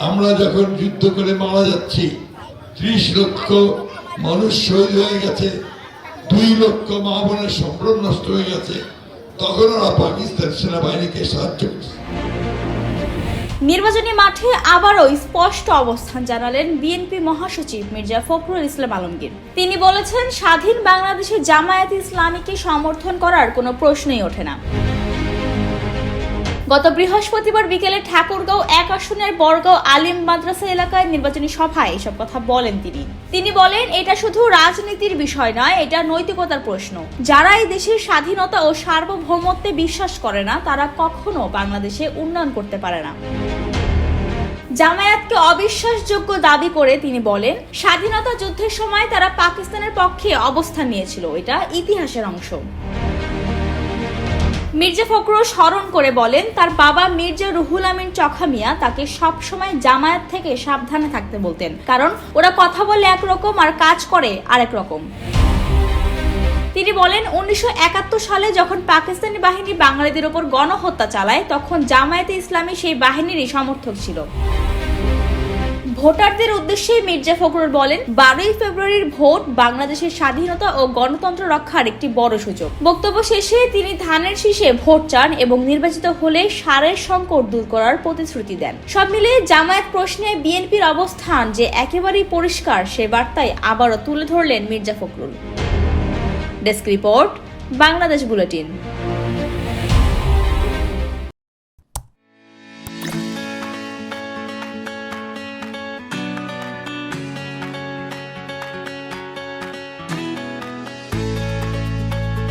আমরা যখন যুদ্ধ করে মারা যাচ্ছি, ত্রিশ লক্ষ মানুষ শহীদ হয়ে গেছে, দুই লক্ষ মা বোনের সম্ভ্রম নষ্ট হয়ে গেছে, তখন ওরা পাকিস্তান সেনাবাহিনীকে সাহায্য করছে। নির্বাচনী মাঠে আবারও স্পষ্ট অবস্থান জানালেন বিএনপি মহাসচিব মির্জা ফখরুল ইসলাম আলমগীর। তিনি বলেছেন, স্বাধীন বাংলাদেশে জামায়াত ইসলামীকে সমর্থন করার কোনো প্রশ্নই ওঠে না। গত বৃহস্পতিবার বিকেলে ঠাকুরগাঁও এক আসনের বড়গাঁও আলিম মাদ্রাসা এলাকায় নির্বাচনী সভায় এসব কথা বলেন তিনি। তিনি বলেন, এটা শুধু রাজনীতির বিষয় নয়, এটা নৈতিকতার প্রশ্ন। যারা এই দেশের স্বাধীনতা ও সার্বভৌমত্বে বিশ্বাস করে না, তারা কখনো বাংলাদেশে উন্নয়ন করতে পারে না। জামায়াতকে অবিশ্বাসযোগ্য দাবি করে তিনি বলেন, স্বাধীনতা যুদ্ধের সময় তারা পাকিস্তানের পক্ষে অবস্থান নিয়েছিল, এটা ইতিহাসের অংশ। মির্জা ফখরুল স্মরণ করে বলেন, তার বাবা মির্জা রুহুল আমিন চখামিয়া তাকে সবসময় জামায়াত থেকে সাবধানে থাকতে বলতেন। কারণ ওরা কথা বলে একরকম আর কাজ করে আরেক রকম। তিনি বলেন, উনিশশো একাত্তর সালে যখন পাকিস্তানি বাহিনী বাঙালিদের ওপর গণহত্যা চালায়, তখন জামায়াতে ইসলামী সেই বাহিনীরই সমর্থক ছিল। ভোটারদের উদ্দেশ্যে মির্জা ফখরুল বলেন, বারোই ফেব্রুয়ারির ভোট বাংলাদেশের স্বাধীনতা ও গণতন্ত্র রক্ষার একটি বড় সুযোগ। বক্তব্য শেষে তিনি ধানের শীষে ভোট চান এবং নির্বাচিত হলে সারের সংকট দূর করার প্রতিশ্রুতি দেন। সব মিলিয়ে জামায়াত প্রশ্নে বিএনপির অবস্থান যে একেবারেই পরিষ্কার, সে বার্তায় আবারও তুলে ধরলেন Mirza Fakhrul. Desk report, Bangladesh bulletin.